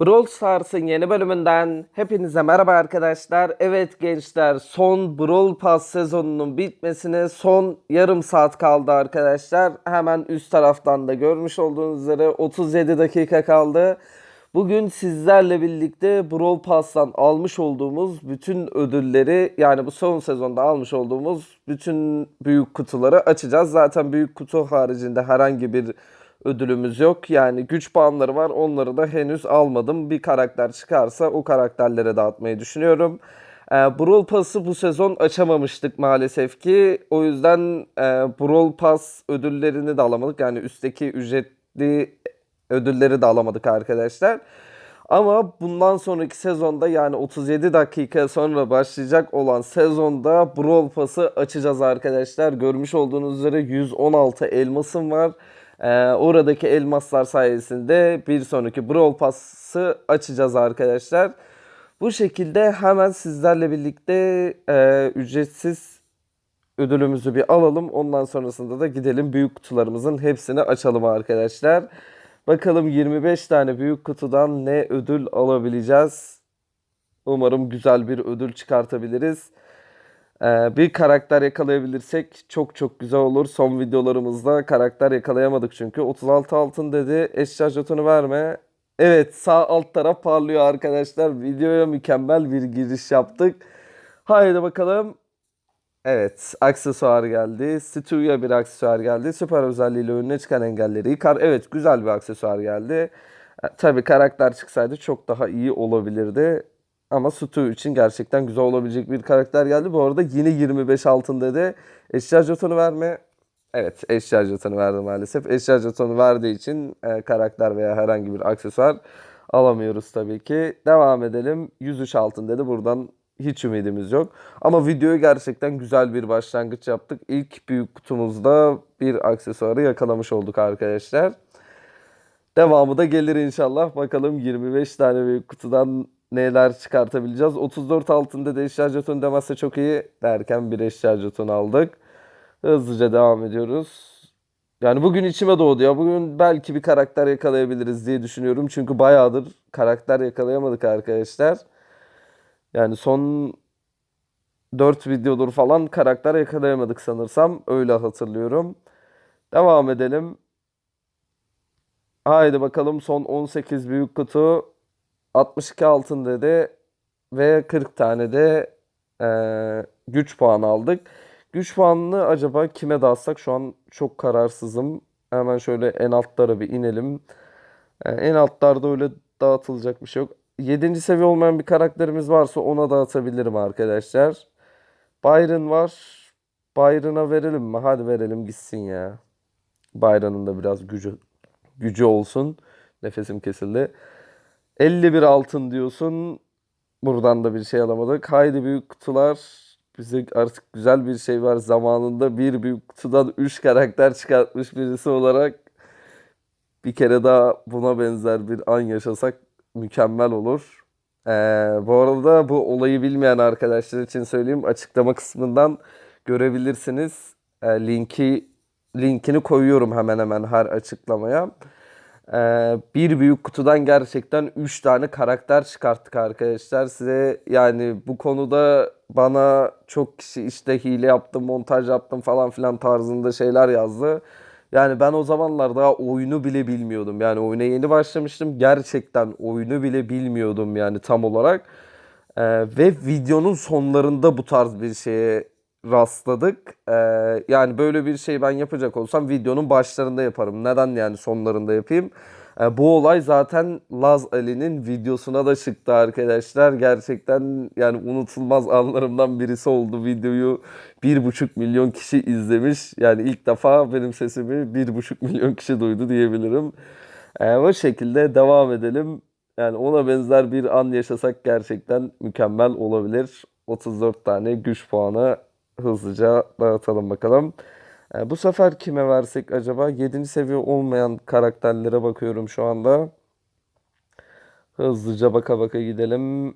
Brawl Stars'ın yeni bölümünden hepinize merhaba arkadaşlar. Evet gençler son Brawl Pass sezonunun bitmesine son yarım saat kaldı arkadaşlar. Hemen üst taraftan da görmüş olduğunuz üzere 37 dakika kaldı. Bugün sizlerle birlikte Brawl Pass'tan almış olduğumuz bütün ödülleri yani bu son sezonda almış olduğumuz bütün büyük kutuları açacağız. Zaten büyük kutu haricinde herhangi bir ödülümüz yok. Yani güç puanları var. Onları da henüz almadım. Bir karakter çıkarsa o karakterlere dağıtmayı düşünüyorum. E, Brawl Pass'ı bu sezon açamamıştık maalesef ki. O yüzden e, Brawl Pass ödüllerini de alamadık. Yani üstteki ücretli ödülleri de alamadık arkadaşlar. Ama bundan sonraki sezonda yani 37 dakika sonra başlayacak olan sezonda Brawl Pass'ı açacağız arkadaşlar. Görmüş olduğunuz üzere 116 elmasım var. Ee, oradaki elmaslar sayesinde bir sonraki Brawl Pass'ı açacağız arkadaşlar. Bu şekilde hemen sizlerle birlikte e, ücretsiz ödülümüzü bir alalım. Ondan sonrasında da gidelim büyük kutularımızın hepsini açalım arkadaşlar. Bakalım 25 tane büyük kutudan ne ödül alabileceğiz. Umarım güzel bir ödül çıkartabiliriz. Ee, bir karakter yakalayabilirsek çok çok güzel olur. Son videolarımızda karakter yakalayamadık çünkü. 36 altın dedi. Eşya jetonu verme. Evet sağ alt taraf parlıyor arkadaşlar. Videoya mükemmel bir giriş yaptık. Haydi bakalım. Evet, aksesuar geldi. Stu'ya bir aksesuar geldi. Süper özelliğiyle önüne çıkan engelleri yıkar. Evet, güzel bir aksesuar geldi. E, Tabii karakter çıksaydı çok daha iyi olabilirdi. Ama Stu için gerçekten güzel olabilecek bir karakter geldi. Bu arada yine 25 altın dedi. Eşya jetonu verme. Evet, eşya jetonu verdi maalesef. Eşya jetonu verdiği için e, karakter veya herhangi bir aksesuar alamıyoruz tabii ki. Devam edelim. 103 altın dedi. Buradan hiç ümidimiz yok. Ama videoyu gerçekten güzel bir başlangıç yaptık. İlk büyük kutumuzda bir aksesuarı yakalamış olduk arkadaşlar. Devamı da gelir inşallah. Bakalım 25 tane büyük kutudan neler çıkartabileceğiz. 34 altında da eşya jetonu demezse çok iyi derken bir eşya jetonu aldık. Hızlıca devam ediyoruz. Yani bugün içime doğdu ya. Bugün belki bir karakter yakalayabiliriz diye düşünüyorum. Çünkü bayağıdır karakter yakalayamadık arkadaşlar. Yani son 4 videodur falan karakter yakalayamadık sanırsam. Öyle hatırlıyorum. Devam edelim. Haydi bakalım son 18 büyük kutu 62 altın dedi ve 40 tane de eee, güç puanı aldık. Güç puanını acaba kime dağıtsak şu an çok kararsızım. Hemen şöyle en altlara bir inelim. E, en altlarda öyle dağıtılacak bir şey yok. 7. seviye olmayan bir karakterimiz varsa ona dağıtabilirim arkadaşlar. Byron var. Byron'a verelim mi? Hadi verelim gitsin ya. Byron'ın da biraz gücü gücü olsun. Nefesim kesildi. 51 altın diyorsun. Buradan da bir şey alamadık. Haydi büyük kutular. Bize artık güzel bir şey var. Zamanında bir büyük kutudan 3 karakter çıkartmış birisi olarak bir kere daha buna benzer bir an yaşasak mükemmel olur. Ee, bu arada bu olayı bilmeyen arkadaşlar için söyleyeyim. Açıklama kısmından görebilirsiniz. Ee, linki linkini koyuyorum hemen hemen her açıklamaya. Ee, bir büyük kutudan gerçekten 3 tane karakter çıkarttık arkadaşlar. Size yani bu konuda bana çok kişi işte hile yaptım, montaj yaptım falan filan tarzında şeyler yazdı. Yani ben o zamanlar daha oyunu bile bilmiyordum. Yani oyuna yeni başlamıştım. Gerçekten oyunu bile bilmiyordum yani tam olarak. Ee, ve videonun sonlarında bu tarz bir şeye rastladık. Ee, yani böyle bir şey ben yapacak olsam videonun başlarında yaparım. Neden yani sonlarında yapayım? Ee, bu olay zaten Laz Ali'nin videosuna da çıktı arkadaşlar. Gerçekten yani unutulmaz anlarımdan birisi oldu. Videoyu bir buçuk milyon kişi izlemiş. Yani ilk defa benim sesimi bir buçuk milyon kişi duydu diyebilirim. Ee, o şekilde devam edelim. Yani ona benzer bir an yaşasak gerçekten mükemmel olabilir. 34 tane güç puanı hızlıca dağıtalım bakalım. Ee, bu sefer kime versek acaba? 7. seviye olmayan karakterlere bakıyorum şu anda. Hızlıca baka baka gidelim.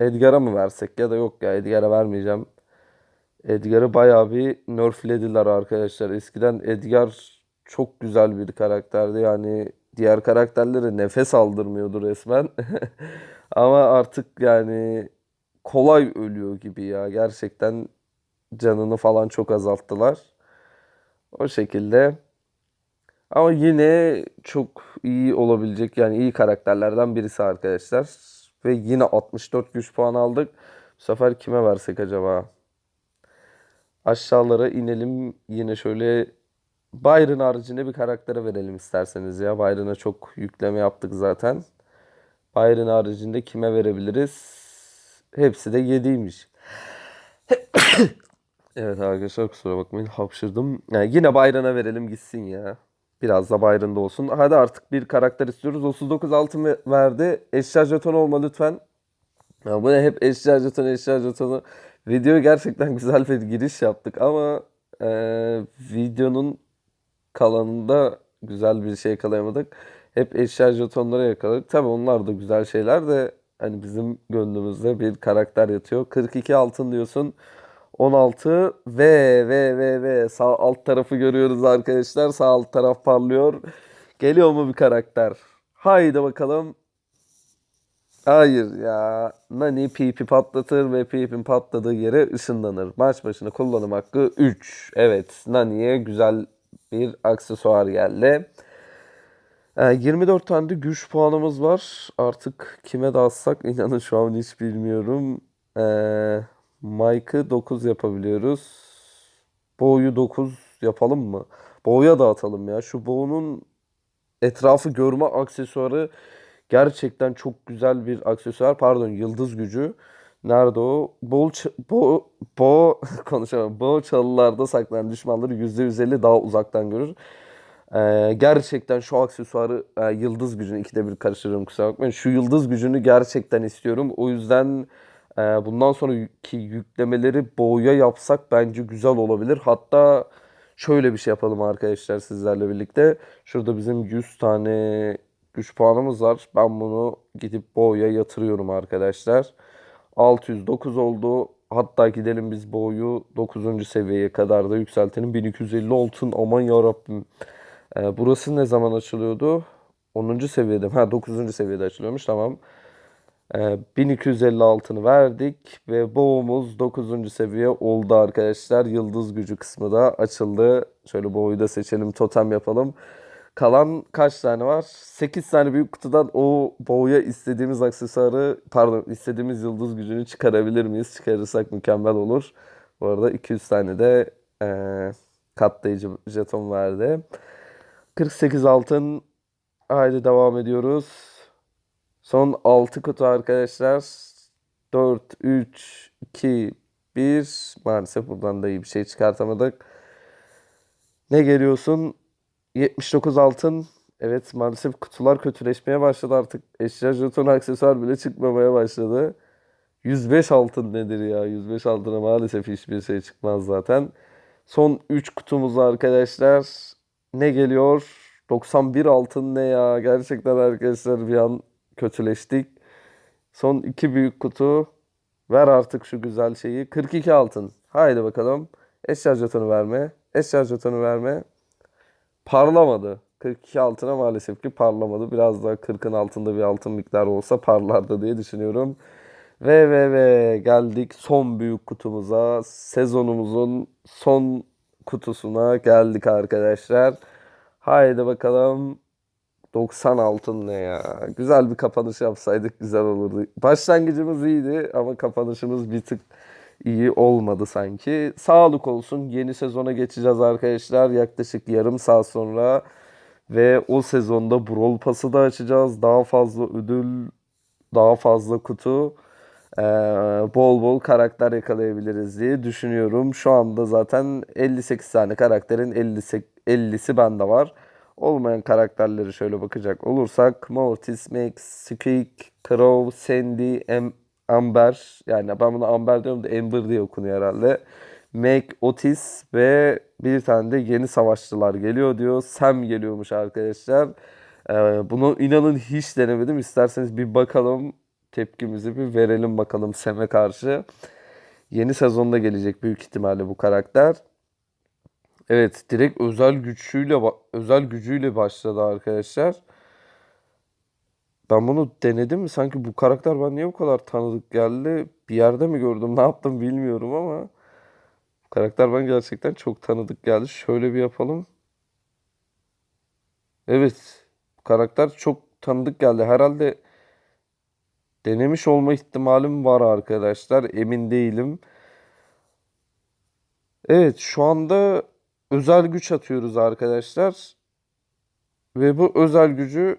Edgar'a mı versek ya da yok ya Edgar'a vermeyeceğim. Edgar'ı bayağı bir nerflediler arkadaşlar. Eskiden Edgar çok güzel bir karakterdi. Yani diğer karakterlere nefes aldırmıyordu resmen. Ama artık yani kolay ölüyor gibi ya. Gerçekten canını falan çok azalttılar. O şekilde. Ama yine çok iyi olabilecek yani iyi karakterlerden birisi arkadaşlar. Ve yine 64 güç puan aldık. Bu sefer kime versek acaba? Aşağılara inelim. Yine şöyle Byron haricinde bir karaktere verelim isterseniz ya. Byron'a çok yükleme yaptık zaten. Byron haricinde kime verebiliriz? Hepsi de 7'ymiş. Evet arkadaşlar kusura bakmayın hapşırdım. Yani yine Byron'a verelim gitsin ya. Biraz da Byron'da olsun. Hadi artık bir karakter istiyoruz. 39 altın ve- verdi. Eşya jeton olma lütfen. Ya bu ne hep eşya jetonu eşya jetonu. Video gerçekten güzel bir giriş yaptık ama eee, videonun kalanında güzel bir şey yakalayamadık. Hep eşya jetonları yakaladık. Tabii onlar da güzel şeyler de hani bizim gönlümüzde bir karakter yatıyor. 42 altın diyorsun. 16 ve ve ve ve sağ alt tarafı görüyoruz arkadaşlar. Sağ alt taraf parlıyor. Geliyor mu bir karakter? Haydi bakalım. Hayır ya. Nani PP patlatır ve PP'in patladığı yere ışınlanır. Maç başına kullanım hakkı 3. Evet Nani'ye güzel bir aksesuar geldi. Ee, 24 tane de güç puanımız var. Artık kime dağıtsak inanın şu an hiç bilmiyorum. Ee, Mike'ı 9 yapabiliyoruz. Bo'yu 9 yapalım mı? Bo'ya dağıtalım ya. Şu Bo'nun etrafı görme aksesuarı gerçekten çok güzel bir aksesuar. Pardon, yıldız gücü. Nerede o? Bol bo bo konuşamam. Bo çalılarda saklanan düşmanları %150 daha uzaktan görür. Ee, gerçekten şu aksesuarı e, yıldız gücünü ikide bir karıştırıyorum kusura bakmayın. Şu yıldız gücünü gerçekten istiyorum. O yüzden e, bundan sonraki yüklemeleri boğuya yapsak bence güzel olabilir. Hatta şöyle bir şey yapalım arkadaşlar sizlerle birlikte. Şurada bizim 100 tane güç puanımız var. Ben bunu gidip boğuya yatırıyorum arkadaşlar. 609 oldu. Hatta gidelim biz boyu 9. seviyeye kadar da yükseltelim. 1250 altın aman yarabbim. Ee, burası ne zaman açılıyordu? 10. seviyede. Ha 9. seviyede açılıyormuş tamam. Ee, 1250 altını verdik ve boğumuz 9. seviye oldu arkadaşlar. Yıldız gücü kısmı da açıldı. Şöyle boğuyu da seçelim, totem yapalım. Kalan kaç tane var? 8 tane büyük kutudan o boğuya istediğimiz aksesuarı, pardon istediğimiz yıldız gücünü çıkarabilir miyiz? Çıkarırsak mükemmel olur. Bu arada 200 tane de eee, katlayıcı jeton verdi. 48 altın. Haydi devam ediyoruz. Son 6 kutu arkadaşlar. 4, 3, 2, 1. Maalesef buradan da iyi bir şey çıkartamadık. Ne geliyorsun? 79 altın. Evet maalesef kutular kötüleşmeye başladı artık. Eşya jeton aksesuar bile çıkmamaya başladı. 105 altın nedir ya? 105 altına maalesef hiçbir şey çıkmaz zaten. Son 3 kutumuz arkadaşlar. Ne geliyor? 91 altın ne ya? Gerçekten arkadaşlar bir an kötüleştik. Son 2 büyük kutu. Ver artık şu güzel şeyi. 42 altın. Haydi bakalım. Eşya jetonu verme. Eşya jetonu verme. Parlamadı. 42 altına maalesef ki parlamadı. Biraz daha 40'ın altında bir altın miktarı olsa parlardı diye düşünüyorum. Ve ve ve geldik son büyük kutumuza. Sezonumuzun son kutusuna geldik arkadaşlar. Haydi bakalım. 90 altın ne ya? Güzel bir kapanış yapsaydık güzel olurdu. Başlangıcımız iyiydi ama kapanışımız bir tık iyi olmadı sanki. Sağlık olsun. Yeni sezona geçeceğiz arkadaşlar. Yaklaşık yarım saat sonra. Ve o sezonda Brawl Pass'ı da açacağız. Daha fazla ödül, daha fazla kutu, eee, bol bol karakter yakalayabiliriz diye düşünüyorum. Şu anda zaten 58 tane karakterin 50'si, 50'si bende var. Olmayan karakterleri şöyle bakacak olursak Mortis, Max, Squeak, Crow, Sandy, Am Amber yani ben buna Amber diyorum da Amber diye okunuyor herhalde. Meg, Otis ve bir tane de yeni savaşçılar geliyor diyor. Sam geliyormuş arkadaşlar. Ee, bunu inanın hiç denemedim. İsterseniz bir bakalım tepkimizi bir verelim bakalım Sam'e karşı. Yeni sezonda gelecek büyük ihtimalle bu karakter. Evet, direkt özel güçüyle özel gücüyle başladı arkadaşlar. Ben bunu denedim mi? Sanki bu karakter bana niye bu kadar tanıdık geldi? Bir yerde mi gördüm? Ne yaptım bilmiyorum ama bu karakter bana gerçekten çok tanıdık geldi. Şöyle bir yapalım. Evet. Bu karakter çok tanıdık geldi. Herhalde denemiş olma ihtimalim var arkadaşlar. Emin değilim. Evet, şu anda özel güç atıyoruz arkadaşlar. Ve bu özel gücü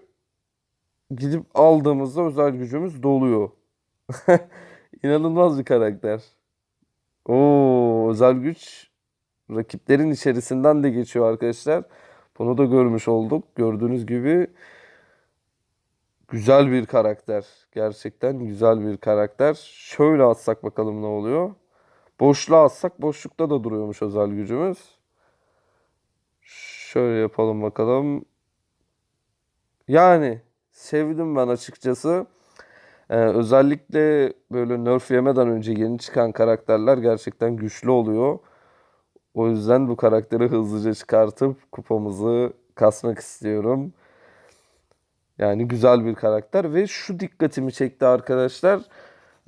gidip aldığımızda özel gücümüz doluyor. İnanılmaz bir karakter. Oo, özel güç rakiplerin içerisinden de geçiyor arkadaşlar. Bunu da görmüş olduk. Gördüğünüz gibi güzel bir karakter. Gerçekten güzel bir karakter. Şöyle atsak bakalım ne oluyor. Boşluğa atsak boşlukta da duruyormuş özel gücümüz. Şöyle yapalım bakalım. Yani sevdim ben açıkçası. Ee, özellikle böyle nerf yemeden önce yeni çıkan karakterler gerçekten güçlü oluyor. O yüzden bu karakteri hızlıca çıkartıp kupamızı kasmak istiyorum. Yani güzel bir karakter ve şu dikkatimi çekti arkadaşlar.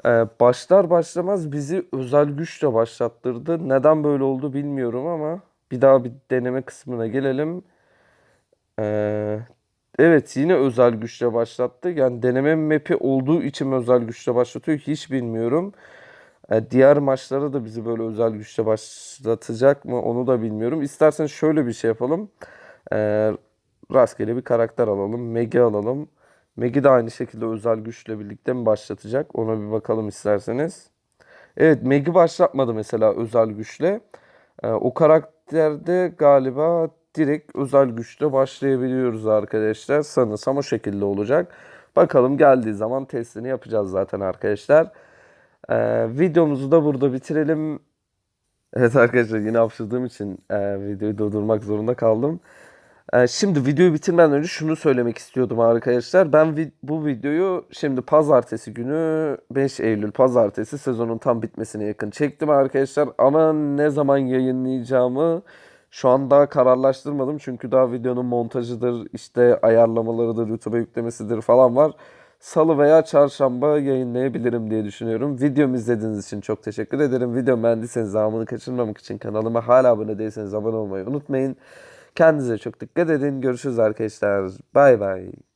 Ee, başlar başlamaz bizi özel güçle başlattırdı. Neden böyle oldu bilmiyorum ama bir daha bir deneme kısmına gelelim. Ee, evet yine özel güçle başlattı. Yani deneme map'i olduğu için özel güçle başlatıyor hiç bilmiyorum. Ee, diğer maçlara da bizi böyle özel güçle başlatacak mı onu da bilmiyorum. İsterseniz şöyle bir şey yapalım. Ee, rastgele bir karakter alalım. Meg'i alalım. Meg'i de aynı şekilde özel güçle birlikte mi başlatacak? Ona bir bakalım isterseniz. Evet Meg'i başlatmadı mesela özel güçle. Ee, o karakterde galiba direkt özel güçle başlayabiliyoruz arkadaşlar. Sanırsam o şekilde olacak. Bakalım geldiği zaman testini yapacağız zaten arkadaşlar. Ee, videomuzu da burada bitirelim. Evet arkadaşlar yine hapşırdığım için e, videoyu durdurmak zorunda kaldım. E, şimdi videoyu bitirmeden önce şunu söylemek istiyordum arkadaşlar. Ben bu videoyu şimdi pazartesi günü 5 Eylül pazartesi sezonun tam bitmesine yakın çektim arkadaşlar. Ama ne zaman yayınlayacağımı şu an daha kararlaştırmadım. Çünkü daha videonun montajıdır, işte ayarlamalarıdır, YouTube'a yüklemesidir falan var. Salı veya çarşamba yayınlayabilirim diye düşünüyorum. Videomu izlediğiniz için çok teşekkür ederim. Videomu beğendiyseniz devamını kaçırmamak için kanalıma hala abone değilseniz abone olmayı unutmayın. Kendinize çok dikkat edin. Görüşürüz arkadaşlar. Bay bay.